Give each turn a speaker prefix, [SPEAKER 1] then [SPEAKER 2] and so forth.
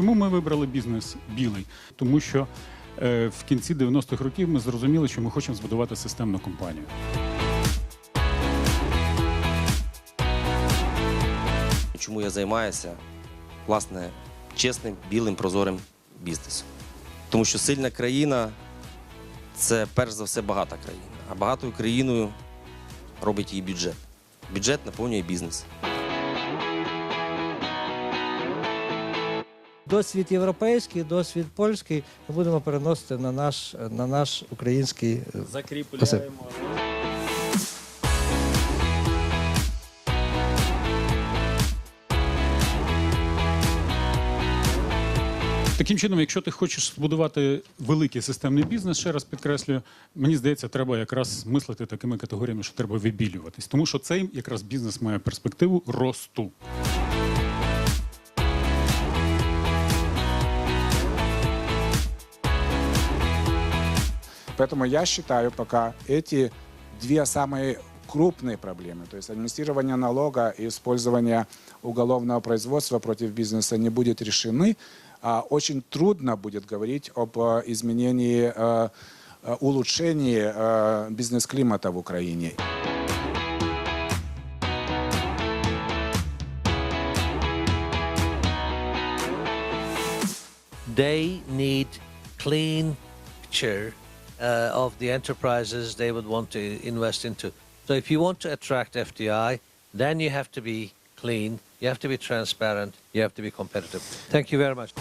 [SPEAKER 1] Чому ми вибрали бізнес білий? Тому що е, в кінці 90-х років ми зрозуміли, що ми хочемо збудувати системну компанію.
[SPEAKER 2] Чому я займаюся власне чесним, білим, прозорим бізнесом? Тому що сильна країна це перш за все багата країна. А багатою країною робить її бюджет. Бюджет наповнює бізнес.
[SPEAKER 3] Досвід європейський, досвід польський ми будемо переносити на наш, на наш український е,
[SPEAKER 4] Закріпляємо.
[SPEAKER 1] Таким чином, якщо ти хочеш збудувати великий системний бізнес, ще раз підкреслюю, мені здається, треба якраз мислити такими категоріями, що треба вибілюватись, тому що цей якраз бізнес має перспективу росту.
[SPEAKER 5] Поэтому я считаю, пока эти две самые крупные проблемы, то есть администрирование налога и использование уголовного производства против бизнеса не будет решены, а очень трудно будет говорить об э, изменении, э, э, улучшении бизнес-климата в Украине.
[SPEAKER 6] they need clean picture uh, of the enterprises they would want to invest into. So if you want to attract FDI, then you have to be clean, you have to be transparent, you have to be competitive. Thank you very much.